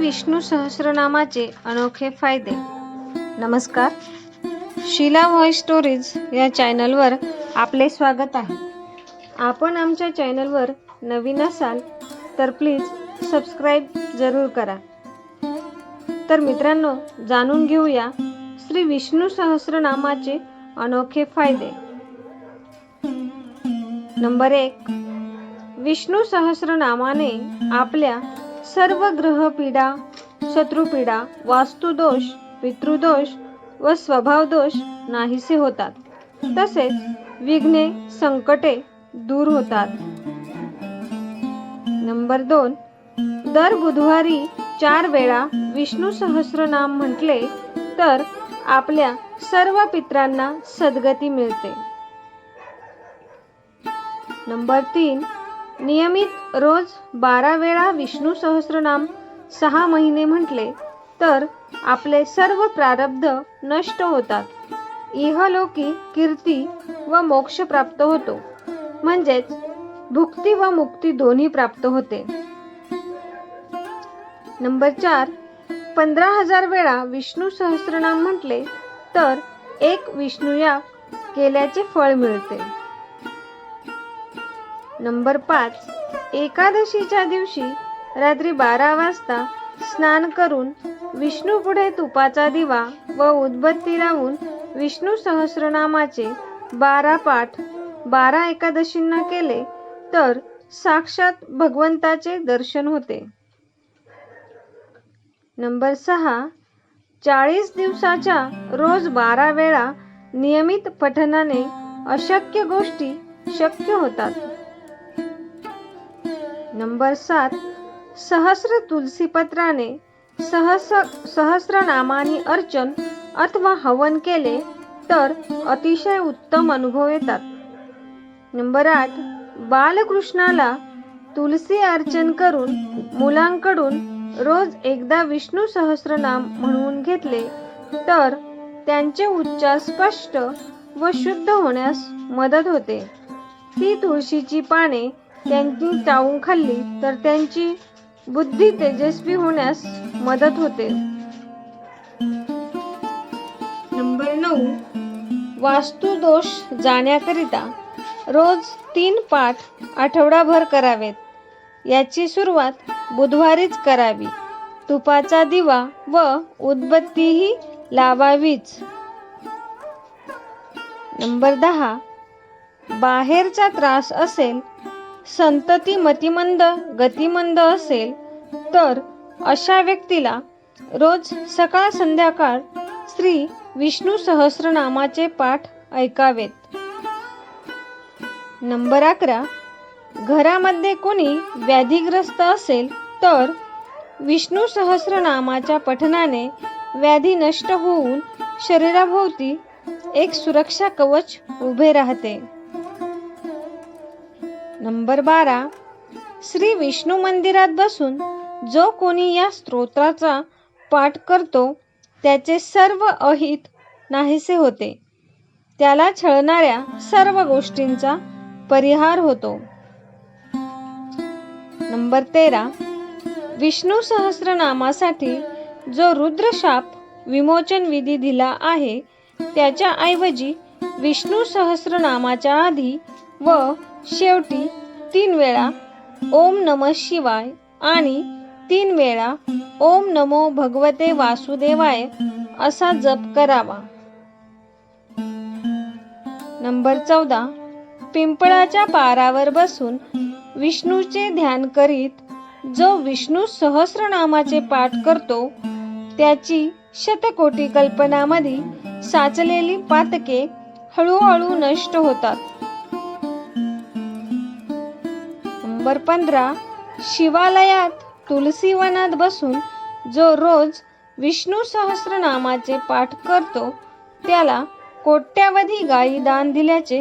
विष्णू सहस्रनामाचे अनोखे फायदे. नमस्कार. शिला व्हॉइस स्टोरीज या चॅनलवर आपले स्वागत आहे. आपण आमच्या चॅनलवर नवीन असाल तर प्लीज सबस्क्राईब जरूर करा. तर मित्रांनो जाणून घेऊया श्री विष्णू सहस्रनामाचे अनोखे फायदे. नंबर एक. विष्णू सहस्रनामाने आपल्या सर्व ग्रहपीडा शत्रुपीडा वास्तुदोष पितृदोष व स्वभावदोष नाहीसे होतात. तसेच विघ्ने संकटे दूर होतात. नंबर दोन. दर बुधवारी चार वेळा विष्णू सहस्रनाम म्हटले तर आपल्या सर्व पित्रांना सद्गती मिळते. नंबर तीन. नियमित रोज बारा वेळा विष्णू सहस्रनाम सहा महिने म्हटले तर आपले सर्व प्रारब्ध नष्ट होतात. इहलोकी कीर्ती व मोक्ष प्राप्त होतो. म्हणजेच भुक्ती व मुक्ती दोन्ही प्राप्त होते. नंबर चार पंधरा हजार वेळा विष्णू सहस्रनाम म्हटले तर एक विष्णूया केल्याचे फळ मिळते. नंबर पाच. एकादशीच्या दिवशी रात्री बारा वाजता स्नान करून विष्णू पुढे तुपाचा दिवा व उदबत्ती लावून विष्णू सहस्रनामाचे बारा पाठ बारा एकादशींना केले तर साक्षात भगवंताचे दर्शन होते. नंबर सहा. चाळीस दिवसाच्या रोज बारा वेळा नियमित पठनाने अशक्य गोष्टी शक्य होतात. नंबर सात सहस्र तुलसीपत्राने सहस सहस्रनामानी अर्चन अथवा हवन केले तर अतिशय उत्तम अनुभव येतात. नंबर आठ बालकृष्णाला तुलसी अर्चन करून मुलांकडून रोज एकदा विष्णू सहस्रनाम म्हणून घेतले तर त्यांचे उच्चार स्पष्ट व शुद्ध होण्यास मदत होते. ती तुळशीची पाने त्यांची चावून खाल्ली तर त्यांची बुद्धी तेजस्वी होण्यास मदत होते. नंबर नऊ. वास्तुदोष जाण्याकरिता रोज तीन पाठ आठवडाभर करावेत. याची सुरुवात बुधवारीच करावी. तुपाचा दिवा व उदबत्तीही लावावीच. नंबर दहा. बाहेरचा त्रास असेल संतती मतिमंद गतिमंद असेल तर अशा व्यक्तीला रोज सकाळ संध्याकाळ श्री विष्णू सहस्रनामाचे पाठ ऐकावेत. नंबर अकरा. घरामध्ये कोणी व्याधीग्रस्त असेल तर विष्णू सहस्रनामाच्या पठनाने व्याधी नष्ट होऊन शरीराभोवती एक सुरक्षा कवच उभे राहते. नंबर बारा. श्री विष्णू मंदिरात बसून जो कोणी या स्तोत्राचा पाठ करतो त्याचे सर्व अहित नाहीसे होते. त्याला छळणाऱ्या सर्व गोष्टींचा परिहार होतो. नंबर तेरा. विष्णू सहस्रनामासाठी जो रुद्रशाप विमोचन विधी दिला आहे त्याच्या ऐवजी विष्णू सहस्रनामाच्या आधी व शेवटी तीन वेळा ओम नम शिवाय आणि तीन वेळा ओम नमो भगवते वासुदेवाय असा जप करावा. नंबर चौदा. पिंपळाच्या पारावर बसून विष्णूचे ध्यान करीत जो विष्णू सहस्रनामाचे पाठ करतो त्याची शतकोटी कल्पनामध्ये साचलेली पातके हळूहळू नष्ट होतात. नंबर पंधरा शिवालयात तुलसीवनात बसून जो रोज विष्णू सहस्रनामाचे पाठ करतो त्याला कोट्यावधी गायी दान दिल्याचे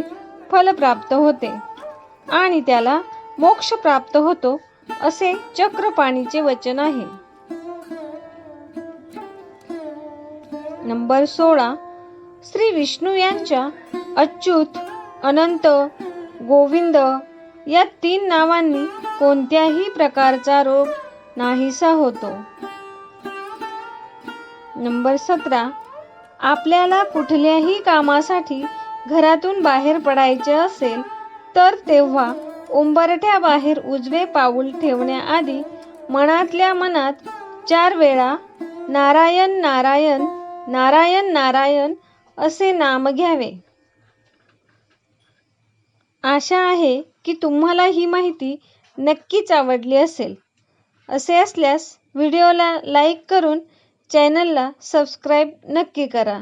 फल प्राप्त होते आणि त्याला मोक्ष प्राप्त होतो असे चक्रपाणीचे वचन आहे. नंबर सोळा श्री विष्णू यांच्या अच्युत अनंत गोविंद या तीन नावांनी कोणत्याही प्रकारचा रोग नाहीसा होतो. नंबर सतरा. आपल्याला कुठल्याही कामासाठी घरातून बाहेर पडायचे असेल तर तेव्हा उंबरठ्याबाहेर उजवे पाऊल ठेवण्याआधी मनातल्या मनात चार वेळा नारायण नारायण नारायण नारायण असे नाम घ्यावे. आशा आहे की तुम्हाला ही माहिती नक्कीच आवडली असेल. असे असल्यास व्हिडिओला लाईक करून चॅनलला सबस्क्राईब नक्की करा.